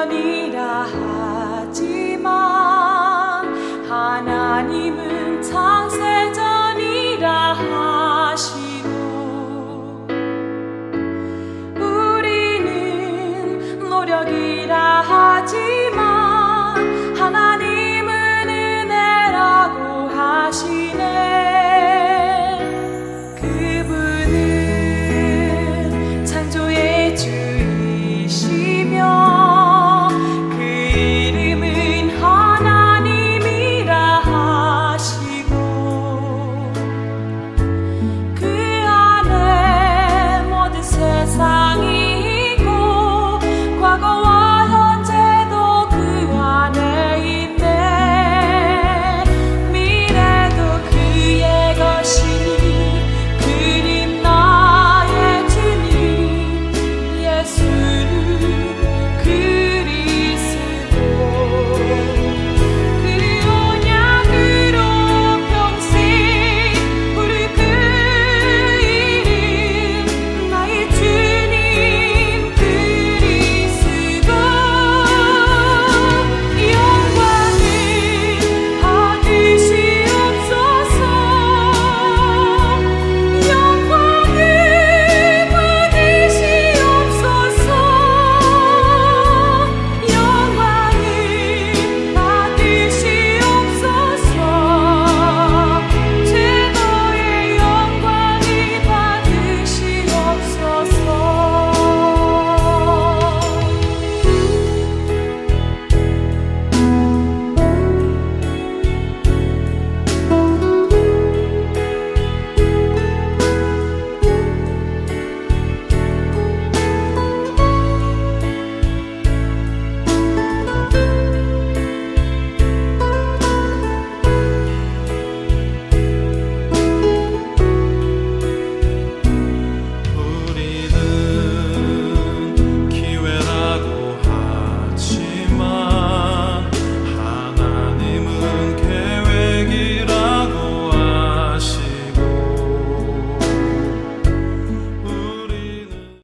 편이라 하지만 하나님은 창세전이라 하시고 우리는 노력이라 하지